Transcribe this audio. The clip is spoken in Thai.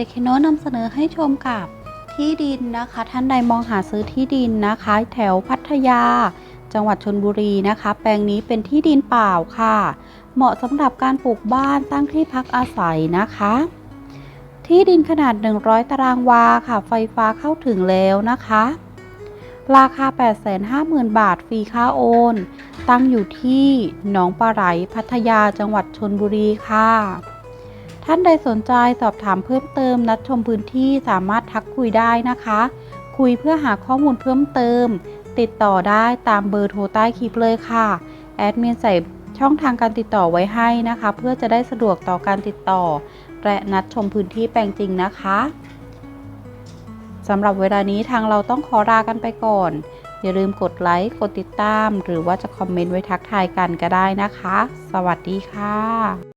JK โนนำเสนอให้ชมกับที่ดินนะคะ ท่านใดมองหาซื้อที่ดินนะคะ แถวพัทยา จังหวัดชนบุรีนะคะ แปลงนี้เป็นที่ดินเปล่าค่ะ เหมาะสำหรับการปลูกบ้านตั้งที่พักอาศัยนะคะ ที่ดินขนาด 100 ตารางวาค่ะ ไฟฟ้าเข้าถึงแล้วนะคะ ราคา 850,000 บาทฟรีค่าโอน ตั้งอยู่ที่หนองปลาไหลพัทยาจังหวัดชนบุรีค่ะ ท่านใดสนใจสอบถามเพิ่มเติม นัดชมพื้นที่สามารถทักคุยได้นะคะ คุยเพื่อหาข้อมูลเพิ่มเติม ติดต่อได้ตามเบอร์โทรใต้คลิปเลยค่ะแอดมินใส่ช่องทางการติดต่อไว้ให้นะคะ เพื่อจะได้สะดวกต่อการติดต่อ และนัดชมพื้นที่แปลงจริงนะคะสำหรับเวลานี้ทางเราต้องขอลากันไปก่อน อย่าลืมกดไลค์ กดติดตาม หรือว่าจะคอมเมนต์ไว้ทักทายกันก็ได้นะคะ สวัสดีค่ะ